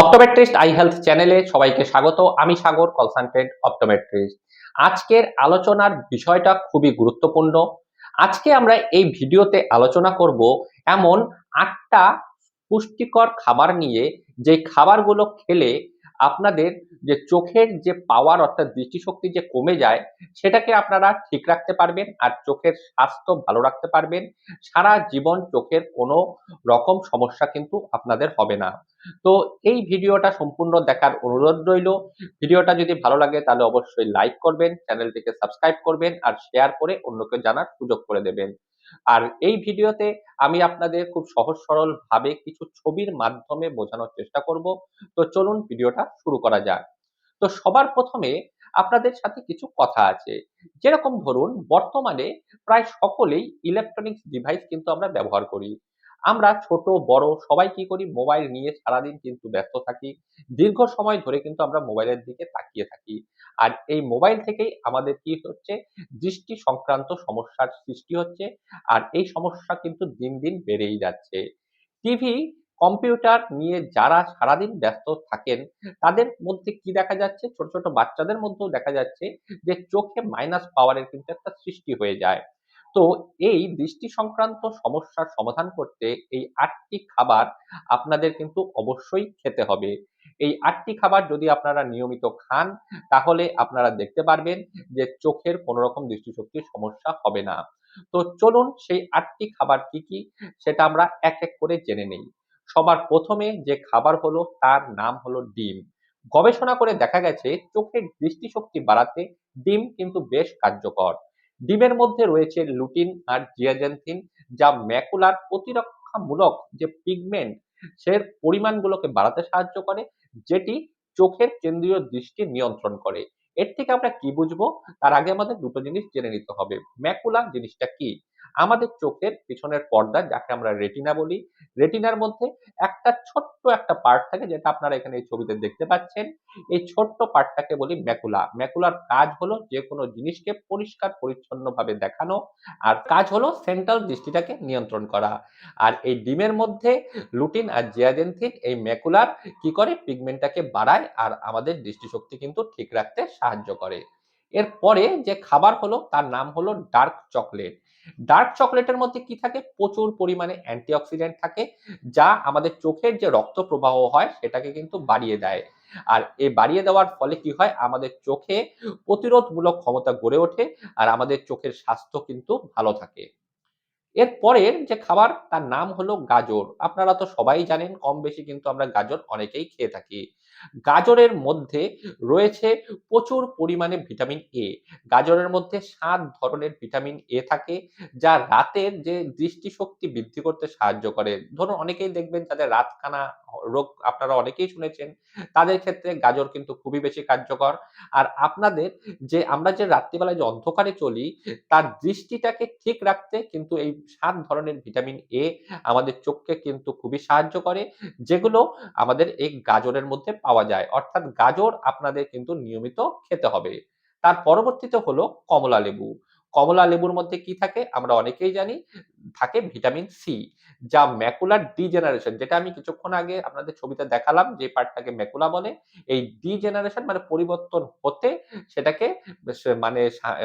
Optometrist I health চ্যানেলে সবাইকে স্বাগত। আমি সাগর কনসালটেন্ট অপটোমেট্রিস্ট আজকের আলোচনার বিষয়টা খুবই গুরুত্বপূর্ণ। আজকে আমরা এই ভিডিওতে আলোচনা করব এমন আটটা পুষ্টিকর খাবার নিয়ে, যে খাবারগুলো খেলে আপনাদের যে চোখের যে পাওয়ার অর্থাৎ দৃষ্টিশক্তি যে কমে যায়, সেটাকে আপনারা ঠিক রাখতে পারবেন আর চোখের স্বাস্থ্য ভালো রাখতে পারবেন। সারা জীবন চোখের কোনো রকম সমস্যা কিন্তু আপনাদের হবে না। তো এই ভিডিওটা সম্পূর্ণ দেখার অনুরোধ রইল। ভিডিওটা যদি ভালো লাগে তাহলে অবশ্যই লাইক করবেন, চ্যানেলটিকে সাবস্ক্রাইব করবেন আর শেয়ার করে অন্যকে জানার সুযোগ করে দেবেন। আর এই ভিডিওতে আমি আপনাদের খুব সহজ সরল ভাবে কিছু ছবির মাধ্যমে বোঝানোর চেষ্টা করব। তো চলুন ভিডিওটা শুরু করা যাক। তো সবার প্রথমে আপনাদের সাথে কিছু কথা আছে। যেরকম ধরুন, বর্তমানে প্রায় সকলেই ইলেকট্রনিক্স ডিভাইস কিন্তু আমরা ব্যবহার করি। আমরা ছোট, বড়, সবাই কি করি? মোবাইল নিয়ে সারাদিন কিন্তু ব্যস্ত থাকি। দীর্ঘ সময় ধরে কিন্তু আমরা মোবাইলের দিকে তাকিয়ে থাকি। আর এই মোবাইল থেকেই আমাদের কি হচ্ছে? দৃষ্টি সংক্রান্ত সমস্যার সৃষ্টি হচ্ছে। আর এই সমস্যা কিন্তু দিন দিন বেড়েই যাচ্ছে। টিভি, কম্পিউটার নিয়ে যারা সারাদিন ব্যস্ত থাকেন, তাদের মধ্যে কি দেখা যাচ্ছে? ছোট ছোট বাচ্চাদের মধ্যেও দেখা যাচ্ছে যে চোখে মাইনাস পাওয়ারের কিন্তু একটা সৃষ্টি হয়ে যায়। তো এই দৃষ্টি সংক্রান্ত সমস্যার সমাধান করতে এই আটটি খাবার আপনাদের কিন্তু অবশ্যই খেতে হবে। এই আটটি খাবার যদি আপনারা নিয়মিত খান, তাহলে আপনারা দেখতে পারবেন যে চোখের কোনো রকম দৃষ্টিশক্তির সমস্যা হবে না। তো চলুন সেই আটটি খাবার কি কি, সেটা আমরা এক এক করে জেনে নেই। সবার প্রথমে যে খাবার হলো, তার নাম হলো ডিম। গবেষণা করে দেখা গেছে, চোখের দৃষ্টিশক্তি বাড়াতে ডিম কিন্তু বেশ কার্যকর। ডিমের মধ্যে রয়েছে লুটিন আর জিয়াজেন্থিন যা ম্যাকুলার প্রতিরক্ষামূলক যে পিগমেন্ট সের পরিমাণগুলোকে বাড়াতে সাহায্য করে, যেটি চোখের কেন্দ্রীয় দৃষ্টি নিয়ন্ত্রণ করে। এর থেকে আমরা কি বুঝব? তার আগে আমাদের দুটো জিনিস জেনে নিতে হবে। ম্যাকুলা জিনিসটা কি? আমাদের চোখের পিছনের পর্দা, যাকে আমরা রেটিনা বলি। রেটিনার মধ্যে একটা ছোট্ট একটা পার্ট থাকে, যেটা আপনারা এখানে এই ছবিতে দেখতে পাচ্ছেন। এই ছোট্ট পার্টটাকে বলি ম্যাকুলা। ম্যাকুলার কাজ হলো যে কোনো জিনিসকে পরিষ্কার, পরিচ্ছন্নভাবে দেখানো, আর কাজ হলো সেন্ট্রাল দৃষ্টিটাকে নিয়ন্ত্রণ করা। আর এই ডিমের মধ্যে লুটিন আর জিয়াজেন্থিন এই ম্যাকুলার কি করে পিগমেন্টটাকে বাড়ায়, আর আমাদের দৃষ্টিশক্তি কিন্তু ঠিক রাখতে সাহায্য করে। এরপরে যে খাবার হলো তার নাম হলো ডার্ক চকলেট ডার্ক চকলেটের মধ্যে কি থাকে? প্রচুর পরিমাণে অ্যান্টিঅক্সিডেন্ট থাকে, যা আমাদের চোখের যে রক্ত প্রবাহ হয় সেটাকে কিন্তু বাড়িয়ে দেয়। আর এই বাড়িয়ে দেওয়ার ফলে কি হয়? আমাদের চোখে প্রতিরোধমূলক ক্ষমতা গড়ে ওঠে আর আমাদের চোখের স্বাস্থ্য কিন্তু ভালো থাকে। এর পরের যে খাবার, তার নাম হলো গাজর। আপনারা তো সবাই জানেন, কম বেশি কিন্তু আমরা গাজর অনেকেই খেয়ে থাকি। গাজরের মধ্যে রয়েছে প্রচুর পরিমাণে ভিটামিন এ গাজরের মধ্যে সাত ধরনের ভিটামিন এ থাকে, যা রাতের যে দৃষ্টিশক্তি বৃদ্ধি করতে সাহায্য করে। ধরুন, অনেকেই দেখবেন যাদের রাতকানা রোগ আপনারা অনেকেই শুনেছেন, তাদের ক্ষেত্রে গাজর কিন্তু খুবই বেশি কার্যকর। আর আপনাদের যে, আমরা যে রাত্রিবেলায় যে অন্ধকারে চলি, তার দৃষ্টিটাকে ঠিক রাখতে কিন্তু এই সাত ধরনের ভিটামিন এ আমাদের চোখকে কিন্তু খুবই সাহায্য করে, যেগুলো আমাদের এই গাজরের মধ্যে পাওয়া যায়। অর্থাৎ গাজর আপনাদের কিন্তু নিয়মিত খেতে হবে। তার পরবর্তীতে হলো কমলা লেবু কমলা লেবুর মধ্যে কি থাকে আমরা অনেকেই জানি, থাকে ভিটামিন সি, যা ম্যাকুলার ডিজেনারেশন, যেটা আমি কিছুক্ষণ আগে আপনাদের ছবিতে দেখালাম, যে পার্টটাকে ম্যাকুলা বলে, এই ডিজেনারেশন মানে পরিবর্তন হতে সেটাকে মানে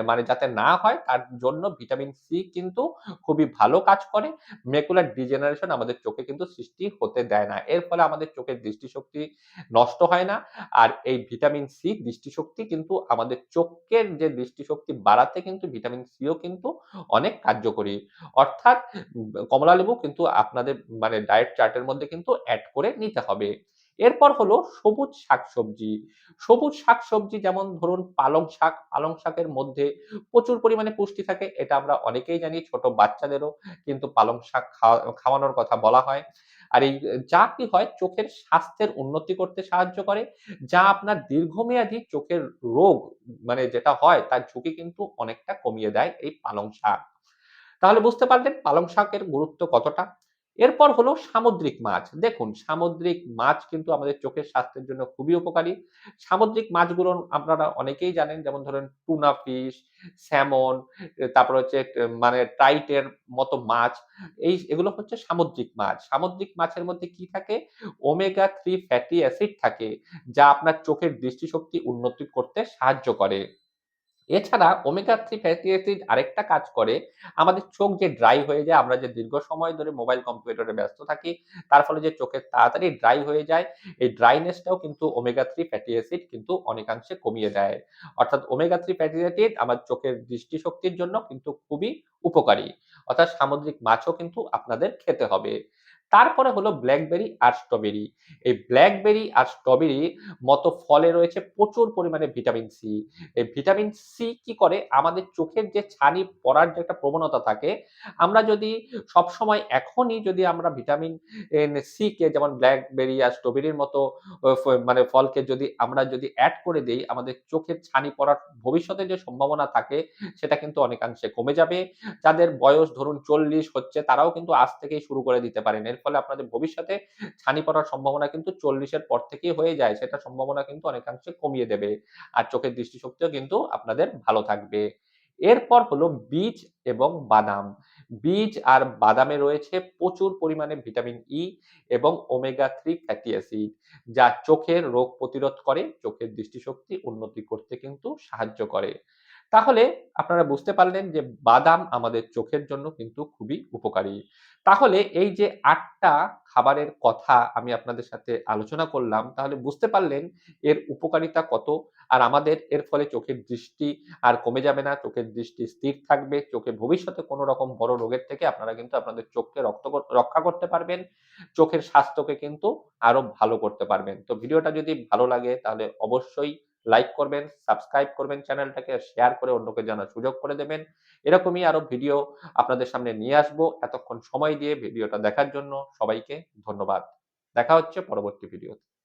মানে যাতে না হয়, তার জন্য ভিটামিন সি কিন্তু খুবই ভালো কাজ করে। ম্যাকুলার ডিজেনারেশন আমাদের চোখে কিন্তু সৃষ্টি হতে দেয় না। এর ফলে আমাদের চোখের দৃষ্টিশক্তি নষ্ট হয় না, আর এই ভিটামিন সি দৃষ্টিশক্তি কিন্তু আমাদের চোখের যে দৃষ্টিশক্তি বাড়াতে কিন্তু ভিটামিন সিও কিন্তু অনেক কার্যকরী। অর্থাৎ কমলা কমলালেবু কিন্তু আপনাদের মানে ডায়েট চার্টের মধ্যে কিন্তু অ্যাড করে নিতে হবে। এরপর হলো সবুজ শাকসবজি। সবুজ শাকসবজি যেমন ধরুন পালং শাক, পালং শাকের মধ্যে প্রচুর পরিমাণে পুষ্টি থাকে, এটা আমরা অনেকেই জানি, ছোট বাচ্চাদেরও কিন্তু পালং শাক খাওয়া- খাওয়ানোর কথা বলা হয়। আর এই যা কি হয়, চোখের স্বাস্থ্যের উন্নতি করতে সাহায্য করে, যা আপনার দীর্ঘমেয়াদী চোখের রোগ মানে যেটা হয়, তার ঝুঁকি কিন্তু অনেকটা কমিয়ে দেয় এই পালং শাক। তাহলে বুঝতে পারলেন পালং শাকের গুরুত্ব কতটা? এরপর হলো সামুদ্রিক মাছ। দেখুন সামুদ্রিক মাছ কিন্তু আমাদের চোখের স্বাস্থ্যের জন্য খুবই উপকারী। সামুদ্রিক মাছগুলো আপনারা অনেকেই জানেন যেমন ধরেন টুনা ফিশ, স্যামন, তারপর হচ্ছে মানে টাইটের মতো মাছ। এই এগুলো হচ্ছে সামুদ্রিক মাছ। সামুদ্রিক মাছের মধ্যে কি থাকে? ওমেগা থ্রি ফ্যাটি অ্যাসিড থাকে, যা আপনার চোখের দৃষ্টিশক্তি উন্নতি করতে সাহায্য করে। এছাড়া ওমেগা থ্রি ফ্যাটি অ্যাসিড আরেকটা কাজ করে, আমাদের চোখ যে ড্রাই হয়ে যায়, আমরা যে দীর্ঘ সময় ধরে মোবাইল কম্পিউটারে ব্যস্ত থাকি, তার ফলে যে চোখের তাড়াতাড়ি ড্রাই হয়ে যায়, এই ড্রাইনেসটাও কিন্তু ওমেগা 3 ফ্যাটি অ্যাসিড কিন্তু অনেকাংশে কমিয়ে দেয়। অর্থাৎ ওমেগা থ্রি ফ্যাটি অ্যাসিড আমার চোখের দৃষ্টিশক্তির জন্য কিন্তু খুবই উপকারী। অর্থাৎ সামুদ্রিক মাছও কিন্তু আপনাদের খেতে হবে। তারপরে হলো ব্ল্যাকবেরি আর স্ট্রবেরি। এই ব্ল্যাকবেরি আর স্ট্রবেরি মতো ফলে রয়েছে প্রচুর পরিমাণে ভিটামিন সি। এই ভিটামিন সি কি করে? আমাদের চোখের যে ছানি পড়ার যে একটা প্রবণতা থাকে, আমরা যদি সবসময় এখনই যদি আমরা ভিটামিন সি কে যেমন ব্ল্যাকবেরি আর স্ট্রবেরির মতো মানে ফলকে যদি আমরা যদি এড করে দেই, আমাদের চোখের ছানি পড়ার ভবিষ্যতে যে সম্ভাবনা থাকে, সেটা কিন্তু অনেকাংশে কমে যাবে। যাদের বয়স ধরুন ৪০ হচ্ছে, তারাও কিন্তু আজ থেকেই শুরু করে দিতে পারেন। এর ফলে আপনাদের ভবিষ্যতে ছানি পড়ার সম্ভাবনা কিন্তু ৪০ এর পর থেকেই হয়ে যায়। সেটার সম্ভাবনা কিন্তু অনেকাংশে কমিয়ে দেবে। আর চোখের দৃষ্টিশক্তিও কিন্তু আপনাদের ভালো থাকবে। এরপর হলো বীজ এবং বাদাম। বীজ আর বাদামে রয়েছে প্রচুর পরিমাণে ভিটামিন ই এবং ওমেগা 3 ফ্যাটি অ্যাসিড, যা চোখের রোগ প্রতিরোধ করে, চোখের দৃষ্টিশক্তি উন্নতি করতে কিন্তু সাহায্য করে। তাহলে আপনারা বুঝতে পারলেন যে বাদাম আমাদের চোখের জন্য কিন্তু খুবই উপকারী। তাহলে এই যে ৮ টা খাবারের কথা আমি আপনাদের সাথে আলোচনা করলাম, তাহলে বুঝতে পারলেন এর উপকারিতা কত? আর আমাদের এর ফলে চোখের দৃষ্টি আর কমে যাবে না, চোখের দৃষ্টি স্থির থাকবে, চোখে ভবিষ্যতে কোনো রকম বড় রোগের থেকে আপনারা কিন্তু আপনাদের চোখকে রক্ত রক্ষা করতে পারবেন। চোখের স্বাস্থ্যকে কিন্তু আরও ভালো করতে পারবেন। তো ভিডিওটা যদি ভালো লাগে তাহলে অবশ্যই লাইক করবেন, সাবস্ক্রাইব করবেন চ্যানেলটাকে, শেয়ার করে অন্যকে জানার সুযোগ করে দেবেন। এরকমই আরও ভিডিও আপনাদের সামনে নিয়ে আসব। এতক্ষণ সময় দিয়ে ভিডিওটা দেখার জন্য সবাইকে ধন্যবাদ। দেখা হচ্ছে পরবর্তী ভিডিওতে।